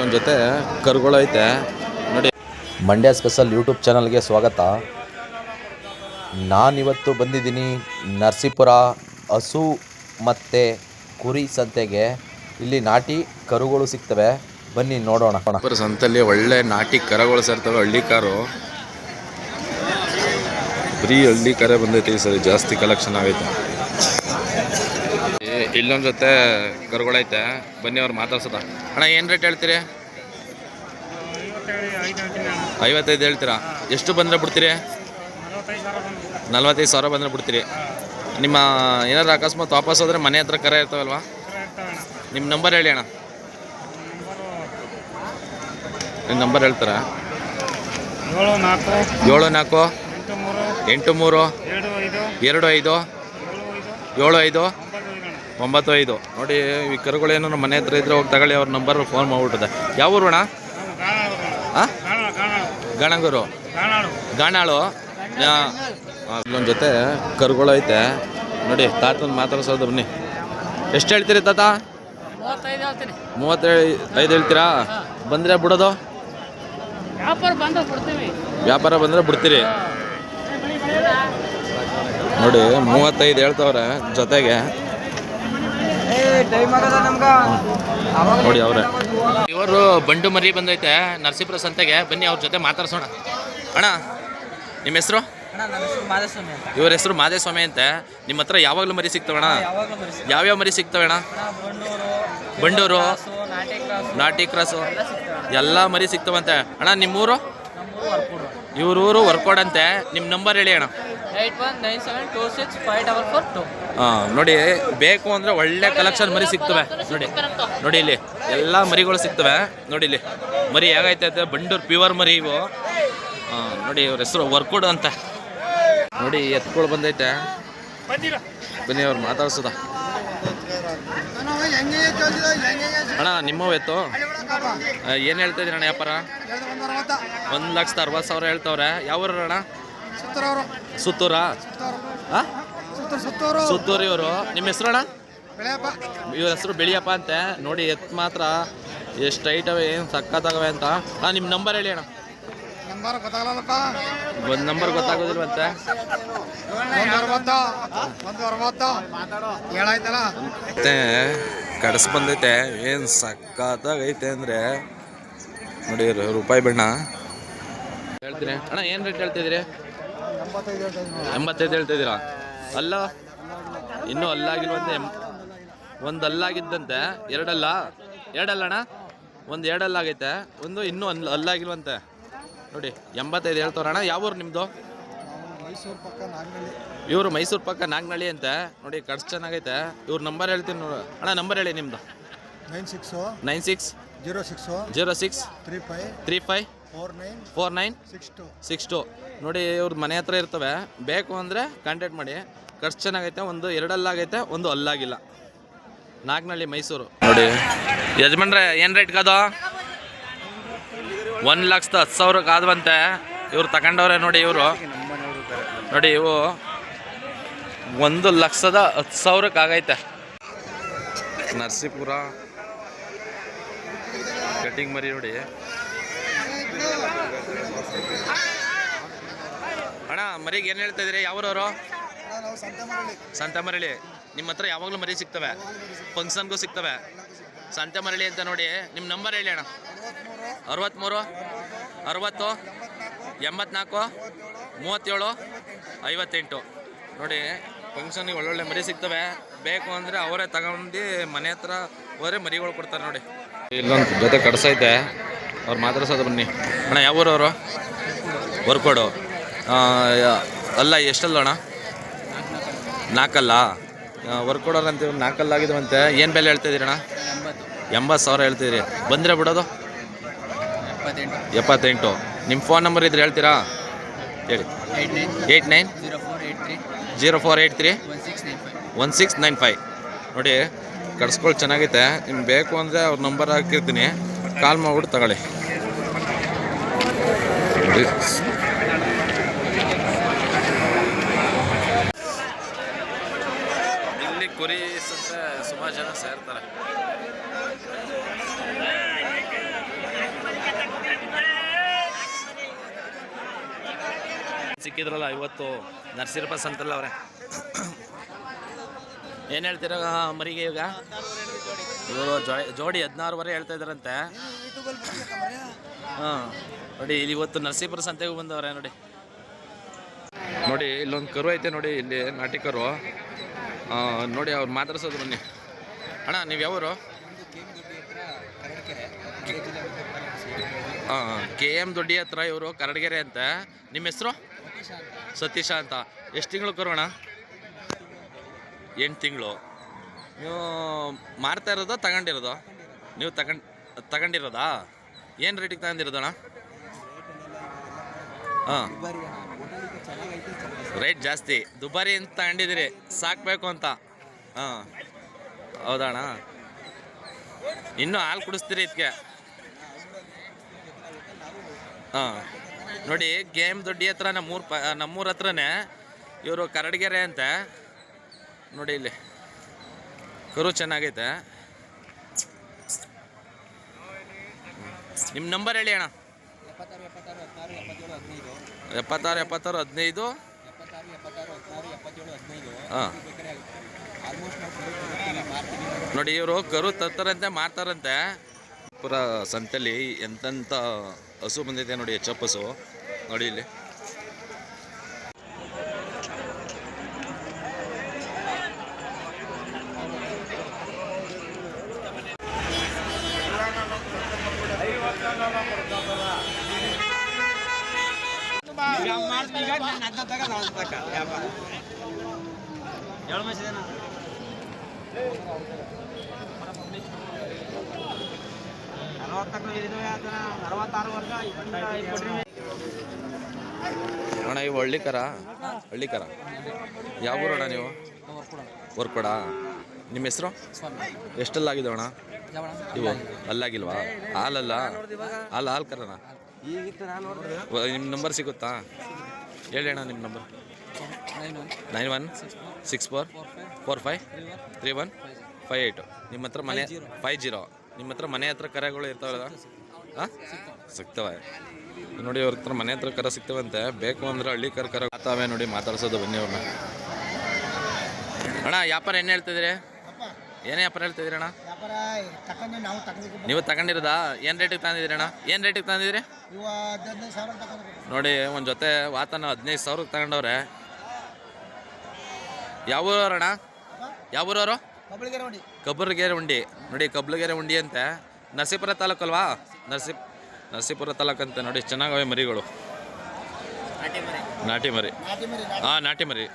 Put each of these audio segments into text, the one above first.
ಇಲ್ಲೊಂದು ಜೊತೆ ಕರುಗಳು ಐತೆ. ನೋಡಿ. ಮಂಡ್ಯ ಸ್ಪೆಷಲ್ ಯೂಟ್ಯೂಬ್ ಚಾನಲ್ಗೆ ಸ್ವಾಗತ. ನಾನಿವತ್ತು ಬಂದಿದ್ದೀನಿ ನರಸೀಪುರ ಹಸು ಮತ್ತು ಕುರಿ ಸಂತೆಗೆ. ಇಲ್ಲಿ ನಾಟಿ ಕರುಗಳು ಸಿಗ್ತವೆ. ಬನ್ನಿ ನೋಡೋಣ. ಕಣಪುರ ಸಂತಲ್ಲಿ ಒಳ್ಳೆ ನಾಟಿ ಕರಗಳು ಸೇರ್ತವೆ ಹಳ್ಳಿ ಕಾರು. ಬರೀ ಹಳ್ಳಿ ಕರೆ ಬಂದೈತೆ ಈ ಸರಿ. ಜಾಸ್ತಿ ಕಲೆಕ್ಷನ್ ಆಗೈತೆ. ಇಲ್ಲೊಂದ್ ಜೊತೆ ಕರುಗಳೈತೆ ಬನ್ನಿ ಅವ್ರು ಮಾತಾಡ್ಸದ. ಅಣ್ಣ, ಏನು ರೇಟ್ ಹೇಳ್ತೀರಿ? ಐವತ್ತೈದು ಹೇಳ್ತೀರಾ? ಎಷ್ಟು ಬಂದರೆ ಬಿಡ್ತೀರಿ? ನಲ್ವತ್ತೈದು ಸಾವಿರ ಬಂದರೆ ಬಿಡ್ತೀರಿ. ನಿಮ್ಮ ಏನಾದರೂ ಅಕಸ್ಮಾತ್ ವಾಪಸ್ ಹೋದ್ರೆ ಮನೆ ಹತ್ರ ಕರೆ ಇರ್ತಾವಲ್ವಾ? ನಿಮ್ಮ ನಂಬರ್ ಹೇಳಿ ಅಣ್ಣ. ನಿಮ್ಮ ನಂಬರ್ ಹೇಳ್ತಾರ? ಏಳು ನಾಲ್ಕು, ಎಂಟು ಮೂರು, ಎರಡು ಐದು, ಏಳು ಐದು ಒಂಬತ್ತು ಐದು ನೋಡಿ ಈ ಕರುಗಳೇನು ನಮ್ಮ ಮನೆ ಹತ್ರ ಇದ್ರೆ ಹೋಗಿ ತಗೊಳ್ಳಿ ಅವ್ರ ನಂಬರ್ ಫೋನ್ ಮಾಡಿಬಿಟ್ಟಿದೆ. ಯಾವ ಊರು ಅಣ್ಣ? ಗಾಣಾಳು ಗಣಗೂರು. ಗಾಣಾಳು. ಗಾಣಾಳು ಜೊತೆ ಕರುಗಳು ಐತೆ. ನೋಡಿ ತಾತನ ಮಾತಾಡ್ಸೋದು ಬನ್ನಿ. ಎಷ್ಟು ಹೇಳ್ತೀರಿ ತಾತ? ಮೂವತ್ತೈದು ಐದು ಹೇಳ್ತೀರಾ? ಬಂದರೆ ಬಿಡೋದು? ವ್ಯಾಪಾರ ಬಂದರೆ ಬಿಡ್ತೀರಿ. ನೋಡಿ ಮೂವತ್ತೈದು ಹೇಳ್ತವ್ರೆ ಜೊತೆಗೆ. ನೋಡಿ ಅವ್ರೆ. ಇವರು ಬಂಡು ಮರಿ ಬಂದೈತೆ ನರಸೀಪುರ ಸಂತೆಗೆ. ಬನ್ನಿ ಅವ್ರ ಜೊತೆ ಮಾತಾಡ್ಸೋಣ. ಅಣ್ಣ ನಿಮ್ಮ ಹೆಸರು? ಇವ್ರ ಹೆಸರು ಮಾದೇಸ್ವಾಮಿ ಅಂತೆ. ನಿಮ್ಮ ಹತ್ರ ಯಾವಾಗಲೂ ಮರಿ ಸಿಗ್ತವಣ್ಣ? ಯಾವ್ಯಾವ ಮರಿ ಸಿಗ್ತವಣ್ಣ? ಬಂಡೂರು ನಾಟಿ ಕ್ರಾಸು ಎಲ್ಲ ಮರಿ ಸಿಗ್ತವಂತೆ. ಅಣ್ಣ ನಿಮ್ಮೂರು? ಇವ್ರ ಊರು ವರ್ಕೋಡ್ ಅಂತೆ. ನಿಮ್ಮ ನಂಬರ್ ಹೇಳಿ ಅಣ್ಣ. ನೋಡಿ, ಬೇಕು ಅಂದರೆ ಒಳ್ಳೆ ಕಲೆಕ್ಷನ್ ಮರಿ ಸಿಗ್ತವೆ. ನೋಡಿ ನೋಡಿ ಇಲ್ಲಿ, ಎಲ್ಲ ಮರಿಗಳು ಸಿಗ್ತವೆ. ನೋಡಿ ಇಲ್ಲಿ, ಮರಿ ಹೇಗೈತೆ ಅಂತ ಬಂಡೂರು ಪ್ಯೂರ್ ಮರಿ ಇವು. ನೋಡಿ, ಇವ್ರ ಹೆಸರು ವರ್ಕುಡ್ ಅಂತ. ನೋಡಿ ಎತ್ಕೊಳ್ ಬಂದೈತೆ. ಬನ್ನಿ, ಅವ್ರು ಮಾತಾಡ್ಸೋದ. ಅಣ್ಣ ನಿಮ್ಮವ ಎತ್ತು? ಏನು ಹೇಳ್ತಾ ಅಣ್ಣ ವ್ಯಾಪಾರ? ಒಂದು ಲಕ್ಷದ ಅರವತ್ತು ಸಾವಿರ ಹೇಳ್ತಾವ್ರೆ. ಯಾವ ಅಣ್ಣ? ಸುತ್ತೂರಾ ಹಾಂ ಸುತ್ತೂರು? ಇವರು. ನಿಮ್ಮ ಹೆಸರು ಅಣ್ಣ ಇವ್ರ ಹೆಸರು ಬೆಳಿಯಪ್ಪ ಅಂತೆ. ನೋಡಿ ಎತ್ ಮಾತ್ರ ಎಷ್ಟು ಐಟವೆ ಏನು ಸಕ್ಕತ್ತಾಗವೆ ಅಂತ. ಹಾಂ ನಿಮ್ಮ ನಂಬರ್ ಹೇಳಿ ಅಣ್ಣ. ನಂಬರ್ ಗೊತ್ತಾಗಲ್ಲಪ್ಪ ಒಂದು ನಂಬರ್ ಗೊತ್ತಾಗೋದಿಲ್ವಂತೆ. ಮತ್ತೆ ಕಡಸ್ ಬಂದೈತೆ. ಏನು ಸಕ್ಕತ್ತಾಗೈತೆ ಅಂದರೆ ನೋಡಿ ರೂಪಾಯಿ ಬಣ್ಣ. ಹೇಳ್ತೀನಿ ಅಣ್ಣ ಏನು ರೇಟ್ ಹೇಳ್ತಿದ್ದೀರಿ? ಎಂಬತ್ತೈದು ಹೇಳ್ತಿದ್ದೀರಾ ಅಲ್ಲ ಇನ್ನೂ ಅಲ್ಲಾಗಿರುವಂತೆ ಎಂ ಒಂದು ಅಲ್ಲಾಗಿದ್ದಂತೆ ಎರಡಲ್ಲ? ಎರಡಲ್ಲ ಅಣ್ಣ ಒಂದು ಎರಡಲ್ಲಾಗೈತೆ ಒಂದು ಇನ್ನೂ ಅಲ್ಲಿ ಅಲ್ಲಾಗಿಲ್ವಂತೆ. ನೋಡಿ ಎಂಬತ್ತೈದು ನಿಮ್ಮದು ಯಾವ ಊರು ನಿಮ್ಮದು ಇವರು ಮೈಸೂರು ಪಕ್ಕ ನಾಗ್ನಳ್ಳಿ ಅಂತೆ. ನೋಡಿ ಖರ್ಚು ಚೆನ್ನಾಗೈತೆ. ಇವ್ರ ನಂಬರ್ ಹೇಳ್ತೀನಿ ನೋಡು. ಅಣ್ಣ ನಂಬರ್ ಹೇಳಿ ನಿಮ್ಮದು nine six. Nine six? Zero six. Zero six? Three five. Three five? Four nine. Four nine? Six two. Six two. ನೋಡಿ ಇವ್ರ ಮನೆ ಹತ್ರ ಇರ್ತವೆ. ಬೇಕು ಅಂದರೆ ಕಾಂಟ್ಯಾಕ್ಟ್ ಮಾಡಿ. ಖರ್ಚು ಚೆನ್ನಾಗೈತೆ, ಒಂದು ಎರಡಲ್ಲಾಗೈತೆ, ಒಂದು ಅಲ್ಲಾಗಿಲ್ಲ. ನಾಲ್ಕನಳ್ಳಿ ಮೈಸೂರು. ನೋಡಿ, ಯಜಮಾನ್ರೆ, ಏನು ರೇಟ್ ಕಾದು ಒಂದು ಲಕ್ಷದ ಹತ್ತು ಸಾವಿರಕ್ಕೆ ಆದವಂತೆ. ಇವ್ರು ತಗೊಂಡವ್ರೆ ನೋಡಿ ಇವರು. ನೋಡಿ, ಇವು ಒಂದು ಲಕ್ಷದ ಹತ್ತು ಸಾವಿರಕ್ಕೆ ಆಗೈತೆ. ನರಸೀಪುರ. ಕಟಿಂಗ್ ಮರಿ ನೋಡಿ. ಅಣ್ಣ, ಮರಿಗೆ ಏನು ಹೇಳ್ತಾ ಇದ್ದೀರಿ? ಯಾವ್ರವರು? ಸಂತೆ ಮರಳಿ ನಿಮ್ಮ ಹತ್ರ ಯಾವಾಗಲೂ ಮರಿ ಸಿಗ್ತವೆ. ಫಂಕ್ಷನ್ಗೂ ಸಿಗ್ತವೆ. ಸಂತೆ ಮರಳಿ ಅಂತ ನೋಡಿ ನಿಮ್ಮ ನಂಬರ್ ಹೇಳಿ ಅಣ್ಣ. ಅರವತ್ತ್ಮೂರು ಅರವತ್ತು, ಎಂಬತ್ನಾಲ್ಕು, ಮೂವತ್ತೇಳು, ಐವತ್ತೆಂಟು. ನೋಡಿ, ಫಂಕ್ಷನ್ಗೆ ಒಳ್ಳೊಳ್ಳೆ ಮರಿ ಸಿಗ್ತವೆ. ಬೇಕು ಅಂದರೆ ಅವರೇ ತಗೊಂಡು ಮನೆ ಹತ್ರ ಹೋದ್ರೆ ಮರಿಗಳು ಕೊಡ್ತಾರೆ ನೋಡಿ. ಇಲ್ಲೊಂದು ಜೊತೆ ಕಡಿಸೈತೆ ಅವ್ರು ಮಾತಾಡ್ಸೋದು ಬನ್ನಿ. ಅಣ್ಣ ಯಾವ ಊರವರು ವರ್ಕೋಡು ಅಲ್ಲ ಎಷ್ಟಲ್ಲ ಅಣ್ಣ? ನಾಲ್ಕಲ್ಲ ವರ್ಕೋಡರ್ ಅಂತ ನಾಲ್ಕಲ್ಲ ಆಗಿದ್ವಂತೆ. ಏನು ಬೆಲೆ ಹೇಳ್ತಿದ್ದೀರಿ ಅಣ್ಣ ಎಂಬತ್ತು ಸಾವಿರ ಹೇಳ್ತಿದ್ದೀರಿ ಬಂದರೆ ಬಿಡೋದು? ಎಪ್ಪತ್ತೆಂಟು. ನಿಮ್ಮ ಫೋನ್ ನಂಬರ್ ಇದ್ರೆ ಹೇಳ್ತೀರಾ? ಹೇಳಿ. Eight nine. Zero four eight three. Six nine one six nine five. ನೋಡಿ ಕಡ್ಸ್ಕೊಳ್ ಚೆನ್ನಾಗೈತೆ. ನಿಮ್ಗೆ ಬೇಕು ಅಂದರೆ ಅವ್ರ ನಂಬರ್ ಹಾಕಿರ್ತೀನಿ. ಕಾಲ್ ಮಾಡ್ಬಿಟ್ಟು ತಗೊಳ್ಳಿ. ಕುರಿ ಸುಮಾರು ಜನ ಸೇರ್ತಾರೆ. ಸಿಕ್ಕಿದ್ರಲ್ಲ ಇವತ್ತು ನರಸಿರಪ್ಪ ಸಂತಲ್ಲ ಅವರೇ. ಏನು ಹೇಳ್ತೀರ ಮರಿಗೆ ಈಗ ಇವರು ಜೋಡಿ ಹದಿನಾರುವರೆ ಹೇಳ್ತಾ ಇದ್ದಾರಂತೆ. ಹಾಂ ನೋಡಿ ಇಲ್ಲಿ ಇವತ್ತು ನರಸೀಪುರ ಸಂತೆಗೂ ಬಂದವ್ರೆ ನೋಡಿ. ನೋಡಿ, ಇಲ್ಲೊಂದು ಕರು ಐತೆ ನೋಡಿ, ಇಲ್ಲಿ ನಾಟಿ ಕರು. ನೋಡಿ, ಅವ್ರು ಮಾತಾಡ್ಸೋದು ಬನ್ನಿ. ಅಣ್ಣ, ನೀವು ಯಾವರು? ಹಾಂ ಕೆ ಎಂ ದೊಡ್ಡಿ ಹತ್ರ ಇವರು ಕರಡಗೆರೆ ಅಂತ. ನಿಮ್ಮ ಹೆಸರು? ಸತೀಶ ಅಂತ. ಎಷ್ಟು ತಿಂಗಳು ಕರು ಅಣ್ಣ? ಎಂಟು ತಿಂಗಳು. ನೀವು ಮಾರ್ತಾ ಇರೋದೋ, ತಗೊಂಡಿರೋದು? ನೀವು ತಗೊಂಡು, ತಗೊಂಡಿರೋದಾ? ಏನು ರೇಟಿಗೆ ತಗೊಂಡಿರೋದಣ್ಣ ಹಾಂ. ರೇಟ್ ಜಾಸ್ತಿ. ದುಬಾರಿ ಅಂತ ತಗೊಂಡಿದ್ದೀರಿ ಸಾಕಬೇಕು ಅಂತ. ಹಾಂ. ಹೌದಣ್ಣ. ಇನ್ನೂ ಹಾಲು ಕುಡಿಸ್ತೀರಿ ಇದಕ್ಕೆ ಹಾಂ. ನೋಡಿ ಗೇಮ್ ದೊಡ್ಡಿ ಹತ್ರ ನಮ್ಮೂರ ಪ ನಮ್ಮೂರ ಹತ್ರನೇ ಇವರು ಕರಡಿಗೆರೆ ಅಂತ. ನೋಡಿ ಇಲ್ಲಿ. ಕರು ಚೆನ್ನಾಗೈತೆ. ನಿಮ್ಮ ನಂಬರ್ ಹೇಳಿ ಅಣ್ಣ. ಎಪ್ಪತ್ತಾರು ಎಪ್ಪತ್ತಾರು ಹದಿನೈದು? ಹಾಂ. ನೋಡಿ ಇವರು ಕರು ತರ್ತಾರಂತೆ ಮಾರ್ತಾರಂತೆ. ಪುರ ಸಂತೆಲಿ ಎಂತೆಂಥ ಹಸು ಬಂದಿದೆ ನೋಡಿ ಎಚ್ ಹಸು. ನೋಡಿ ಇಲ್ಲಿ. ಅಣ್ಣ? ಇವು ಹಳ್ಳಿಕರ ಹಳ್ಳಿಕರ. ಯಾವ ಊರಣ್ಣ ಅಣ್ಣ ನೀವು? ಹೊರ್ಕೊಡ. ನಿಮ್ಮ ಹೆಸರು? ಎಷ್ಟಲ್ಲಾಗಿದೆ ಅಣ್ಣ ಇವು ಅಲ್ಲಾಗಿಲ್ವಾ? ಹಾಲಲ್ಲ? ಹಾಲು ಹಾಲು ಕರಣ ನಿಮ್ಮ ನಂಬರ್ ಸಿಗುತ್ತಾ? ಹೇಳಿ ಅಣ್ಣ ನಿಮ್ಮ number nine one nine one six four four five three one five eight ನಿಮ್ಮ ಹತ್ರ ಮನೆ ಫೈವ್ ಜೀರೋ ನಿಮ್ಮ ಹತ್ರ ಮನೆ ಹತ್ರ ಕರೆಗಳು ಇರ್ತಾವಲ್ಲ ಹಾಂ ಸಿಗ್ತವೆ. ನೋಡಿ ಅವ್ರ ಹತ್ರ ಮನೆ ಹತ್ರ ಕರ ಸಿಗ್ತವಂತೆ. ಬೇಕು ಅಂದ್ರೆ ಹಳ್ಳಿ ಕರ ಕರ ಆತಾವೆ ನೋಡಿ ಮಾತಾಡ್ಸೋದು ಬನ್ನಿ ಅವ್ರನ್ನ. ಅಣ್ಣ ವ್ಯಾಪಾರ ಏನು ಹೇಳ್ತಿದ್ದೀರಿ? ಏನೇ ವ್ಯಾಪಾರ ಹೇಳ್ತಿದ್ದೀರಣ ವ್ಯಾಪಾರ ನಾವು ತಗೊಂಡಿದ್ದೀವಿ ನೀವು ತಗೊಂಡಿರೋದಾ ಏನು ರೇಟಿಗೆ ತಂದಿದ್ದೀರಣ ಏನು ರೇಟಿಗೆ ತಂದಿದ್ದೀರಿ? ಇವ ಹದಿನೈದು ಸಾವಿರ ತಗೊಂಡು ನೋಡಿ ಒಂದು ಜೊತೆ ವಾತನ ಹದಿನೈದು ಸಾವಿರಕ್ಕೆ ತಗೊಂಡವ್ರೆ. ಯಾವ ಊರವ್ರಣ್ಣ? ಯಾವ ಊರವರು? ಉಂಡಿ. ನೋಡಿ ಕಬ್ಲಗೆರೆ ಉಂಡಿ ಅಂತೆ. ನರಸೀಪುರ ತಾಲೂಕು ಅಲ್ವಾ ನರಸಿ ನರಸೀಪುರ ತಾಲೂಕು ಅಂತ. ನೋಡಿ ಚೆನ್ನಾಗವೆ ಮರಿಗಳು. ನಾಟಿ ಮರಿ. ನಾಟಿ ಮರಿ. ಹಾಂ ನಾಟಿ ಮರಿ.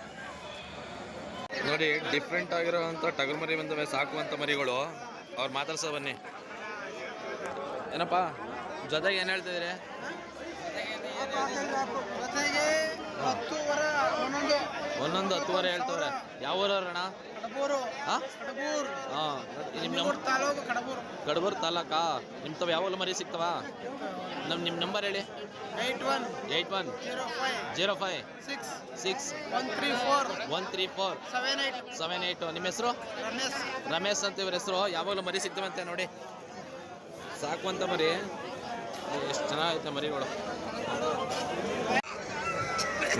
ನೋಡಿ ಡಿಫ್ರೆಂಟ್ ಆಗಿರೋವಂಥ ಟಗರು ಮರಿ ಬಂದವೆ ಸಾಕುವಂಥ ಮರಿಗಳು. ಅವ್ರು ಮಾತಾಡ್ಸ ಬನ್ನಿ. ಏನಪ್ಪ ಜೊತೆಗೆ ಏನು ಹೇಳ್ತಿದ್ದೀರಿ ಒಂದೊಂದು ಹತ್ತುವರೆ ಹೇಳ್ತವ್ರೆ. ಯಾವ ಊರವ್ರಣ್ಣ ಹಾಂ ನಿಮ್ಮ ಕಡಬೂರು. ತಾಲೂಕಾ ನಿಮ್ಮ ತಾವು ಯಾವಾಗಲೂ ಮರಿ ಸಿಗ್ತವಾ? ನಮ್ ನಿಮ್ಮ ನಂಬರ್ ಹೇಳಿ. Eight one. Eight one. Zero five. Zero five. Six. Six. One three four. One three four. Seven eight seven eight ನಿಮ್ಮ ಹೆಸರು? ರಮೇಶ್. ರಮೇಶ್ ಅಂತ ಇವ್ರ ಹೆಸರು. ಯಾವಾಗಲೂ ಮರಿ ಸಿಗ್ತವಂತೆ ನೋಡಿ. ಸಾಕುವಂತ ಮರಿ. ಎಷ್ಟು ಚೆನ್ನಾಗೈತೆ ಮರಿಗಳು.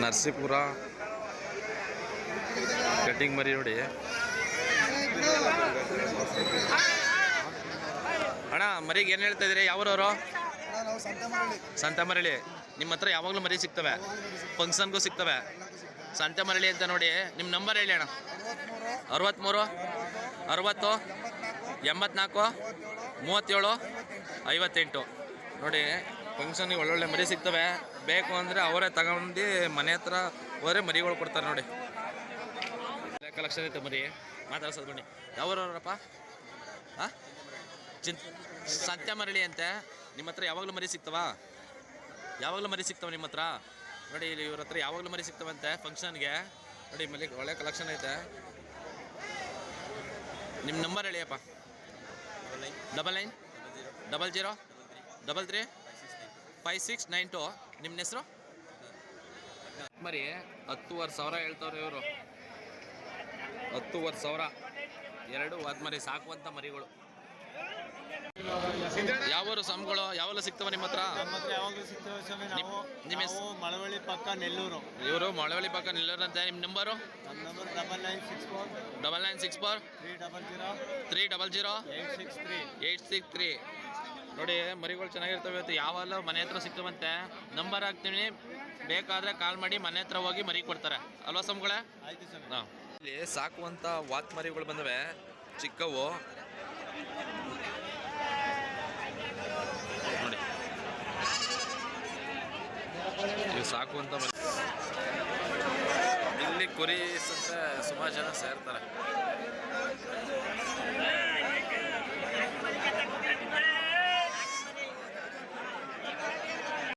ನರಸೀಪುರ. ಕಟಿಂಗ್ ಮರಿ ನೋಡಿ. ಅಣ್ಣ, ಮರಿಗೆ ಏನು ಹೇಳ್ತಾ ಇದ್ದೀರಿ? ಯಾವ್ರವರು? ನಾವು ಸಂತೆ ಮರಳಿ ಸಂತೆ ನಿಮ್ಮ ಹತ್ರ ಯಾವಾಗಲೂ ಮರಿ ಸಿಗ್ತವೆ. ಫಂಕ್ಷನ್ಗೂ ಸಿಗ್ತವೆ. ಸಂತೆ ಮರಳಿ ಅಂತ ನೋಡಿ ನಿಮ್ಮ ನಂಬರ್ ಹೇಳಿ ಅಣ್ಣ. ಅರವತ್ತ್ಮೂರು ಅರವತ್ತು, ಎಂಬತ್ನಾಲ್ಕು, ಮೂವತ್ತೇಳು, ಐವತ್ತೆಂಟು. ನೋಡಿ ಫಂಕ್ಷನ್ಗೆ ಒಳ್ಳೊಳ್ಳೆ ಮರಿ ಸಿಗ್ತವೆ. ಬೇಕು ಅಂದರೆ ಅವರೇ ತಗೊಂಡು ಮನೆ ಹತ್ರ ಹೋದರೆ ಮರಿಗಳು ಕೊಡ್ತಾರೆ ನೋಡಿ. ಕಲೆಕ್ಷನ್ ಐತೆ ಮರಿ. ಮಾತಾಡ್ಸೋದು ಬನ್ನಿ. ಯಾವ್ರವ್ರಪ್ಪ? ಹಾಂ ಚಿಂತ ಸತ್ಯ ಮರಳಿ ಅಂತೆ. ನಿಮ್ಮ ಹತ್ರ ಯಾವಾಗಲೂ ಮರಿ ಸಿಗ್ತವಾ? ಯಾವಾಗಲೂ ಮರಿ ಸಿಗ್ತವೆ ನಿಮ್ಮ ಹತ್ರ? ನೋಡಿ, ಇಲ್ಲಿ ಇವ್ರ ಹತ್ರ ಯಾವಾಗಲೂ ಮರಿ ಸಿಗ್ತವಂತೆ ಫಂಕ್ಷನ್ಗೆ. ನೋಡಿ, ಮಲ್ಲಿ ಒಳ್ಳೆ ಕಲೆಕ್ಷನ್ ಐತೆ. ನಿಮ್ಮ number ಹೇಳಿಯಪ್ಪ double nine double zero double three five six nine two ನಿಮ್ಮ ಹೆಸರು? ಮರಿ, ಹತ್ತುವರೆ ಸಾವಿರ ಹೇಳ್ತವ್ರೆ ಇವರು. ಹತ್ತುವರೆ ಸಾವಿರ. ಎರಡು ವಾದ್ಮರಿ ಸಾಕುವಂಥ ಮರಿಗಳು. ಯಾವರು ಸಮಗಳು ಯಾವೆಲ್ಲ ಸಿಗ್ತವೆ ನಿಮ್ಮ ಹತ್ರ? ನಮ್ಮ ಹೆಸ್- ಮಳವಳ್ಳಿ ಪಕ್ಕ ನೆಲ್ಲೂರು. ಇವರು ಮೊಳವಳ್ಳಿ ಪಕ್ಕ ನಿಲ್ಲರಂತೆ ನಿಮ್ಮ ನಂಬರು ನಮ್ಮ number double nine six four double nine six four three double zero three double zero eight six three eight six three ನೋಡಿ ಮರಿಗಳು ಚೆನ್ನಾಗಿರ್ತವೆ ಇವತ್ತು. ಯಾವಲ್ಲೂ ಮನೆ ಹತ್ರ ಸಿಗ್ತವಂತೆ? ನಂಬರ್ ಹಾಕ್ತೀನಿ. ಬೇಕಾದರೆ ಕಾಲ್ ಮಾಡಿ ಮನೆ ಹತ್ರ ಹೋಗಿ ಮರಿ ಕೊಡ್ತಾರೆ. ಅಲ್ವಾ ಸಮಗಳೇ ಆಯ್ತು ಸರ್ ಹಾಂ. ಇಲ್ಲಿ ಸಾಕುವಂತ ವಾತ್ ಮರಿಗಳು ಬಂದವೆ. ಚಿಕ್ಕವು. ನೋಡಿ. ಮರಿ ಇಲ್ಲಿ ಕುರಿ ಸಂತೆ ಸುಮಾರು ಜನ ಸೇರ್ತಾರೆ.